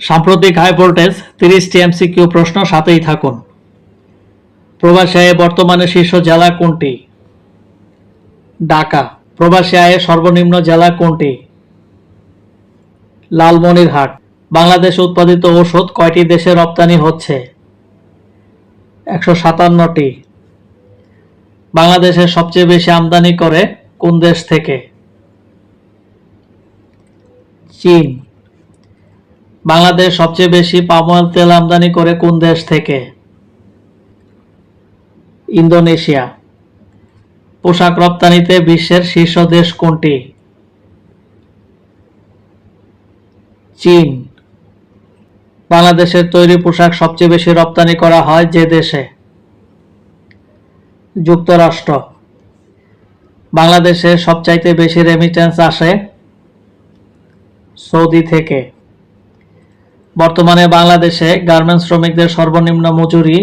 সাম্প্রতিক high voltage তিরিশটি MCQ প্রশ্ন সাথেই থাকুন। প্রবাসী আয়ে বর্তমানে শীর্ষ জেলা কোনটি? ঢাকা। প্রবাসী আয়ে সর্বনিম্ন জেলা কোনটি? লালমনিরহাট। বাংলাদেশে উৎপাদিত ওষুধ কয়টি দেশে রপ্তানি হচ্ছে? একশো সাতান্নটি। বাংলাদেশের সবচেয়ে বেশি আমদানি করে কোন দেশ থেকে? চীন। বাংলাদেশ সবচেয়ে বেশি পাম অয়েল তেল আমদানি করে কোন দেশ থেকে? ইন্দোনেশিয়া। পোশাক রপ্তানিতে বিশ্বের শীর্ষ দেশ কোনটি? চীন। বাংলাদেশের তৈরি পোশাক সবচেয়ে বেশি রপ্তানি করা হয় যে দেশে? যুক্তরাষ্ট্র। বাংলাদেশে সবচাইতে বেশি রেমিটেন্স আসে সৌদি থেকে। বর্তমানে বাংলাদেশে গার্মেন্টস শ্রমিকদের সর্বনিম্ন মজুরি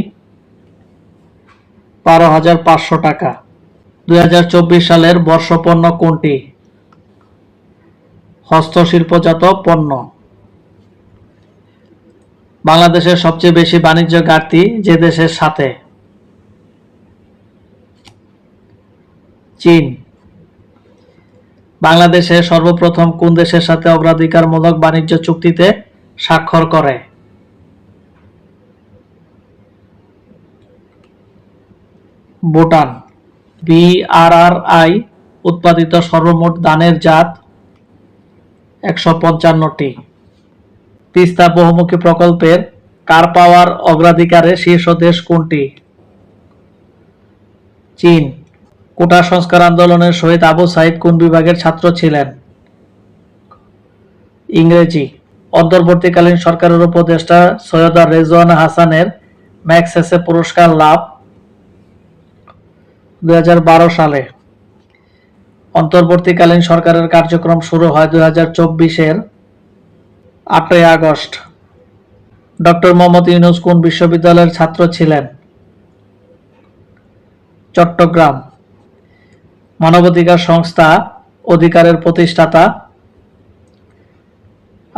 বারো হাজার পাঁচশো টাকা। দুই হাজার চব্বিশ সালের বর্ষপণ্য কোনটি? হস্তশিল্পজাত পণ্য। বাংলাদেশের সবচেয়ে বেশি বাণিজ্য ঘাটতি যে দেশের সাথে। চীন। বাংলাদেশে সর্বপ্রথম কোন দেশের সাথে অগ্রাধিকারমূলক বাণিজ্য চুক্তিতে স্বাক্ষর করে। ভুটান বিআরআরআই উৎপাদিত সর্বমোট ধানের জাত একশো পঞ্চান্নটি। তিস্তা বহুমুখী প্রকল্পের কার পাওয়ার অগ্রাধিকারে শীর্ষ দেশ কোনটি? চীন, কোটা সংস্কার আন্দোলনের শহীদ আবু সাইদ কোন বিভাগের ছাত্র ছিলেন? ইংরেজি অন্তর্বর্তীকালীন সরকারের উপদেষ্টা সৈয়দা রেজওয়ানা হাসানের ম্যাক্সেসে পুরস্কার লাভ দু হাজার বারো সালে। অন্তর্বর্তীকালীন সরকারের কার্যক্রম শুরু হয় দুই হাজার চব্বিশের আটই আগস্ট। ডক্টর মোহাম্মদ ইউনুস কোন বিশ্ববিদ্যালয়ের ছাত্র ছিলেন? চট্টগ্রাম। মানবাধিকার সংস্থা অধিকারের প্রতিষ্ঠাতা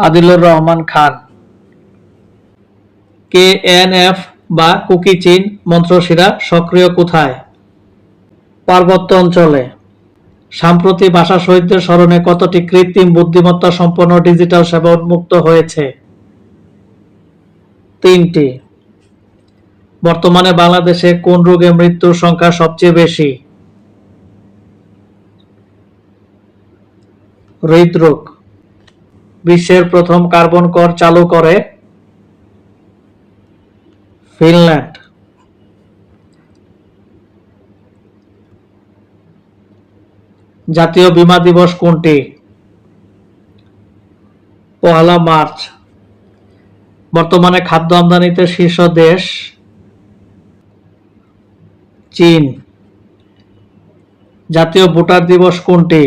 Adilur Rahman Khan. K N F বা কুকি চীন মন্ত্রশিরা সক্রিয় কোথায়? পার্বত্য অঞ্চলে। সাম্প্রতি ভাষা শহীদদের স্মরণে কতটি কৃত্রিম বুদ্ধিমত্তা সম্পন্ন ডিজিটাল সেবা উন্মুক্ত হয়েছে? তিনটি। বর্তমানে বাংলাদেশে কোন রোগে মৃত্যুর সংখ্যা সবচেয়ে বেশি? হৃদরোগ। বিশ্বের প্রথম কার্বন কর চালু করে ফিনল্যান্ড। জাতীয় বীমা দিবস কোনটি? পহেলা মার্চ। বর্তমানে খাদ্য আমদানিতে শীর্ষ দেশ চীন। জাতীয় ভোটার দিবস কোনটি?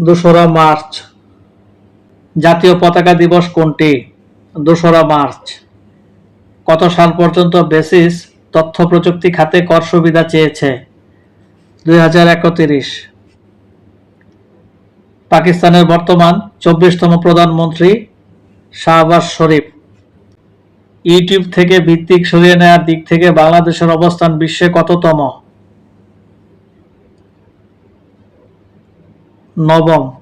দোসরা মার্চ। জাতীয় পতাকা দিবস কোনটি? দোসরা মার্চ। কত সাল পর্যন্ত বেসিস তথ্য প্রযুক্তি খাতে কর সুবিধা চেয়েছে? দুই হাজার একত্রিশ। পাকিস্তানের বর্তমান চব্বিশতম প্রধানমন্ত্রী শাহবাজ শরীফ। ইউটিউব থেকে ভিত্তিক সরিয়ে নেওয়ার দিক থেকে বাংলাদেশের অবস্থান বিশ্বে কততম? নবম।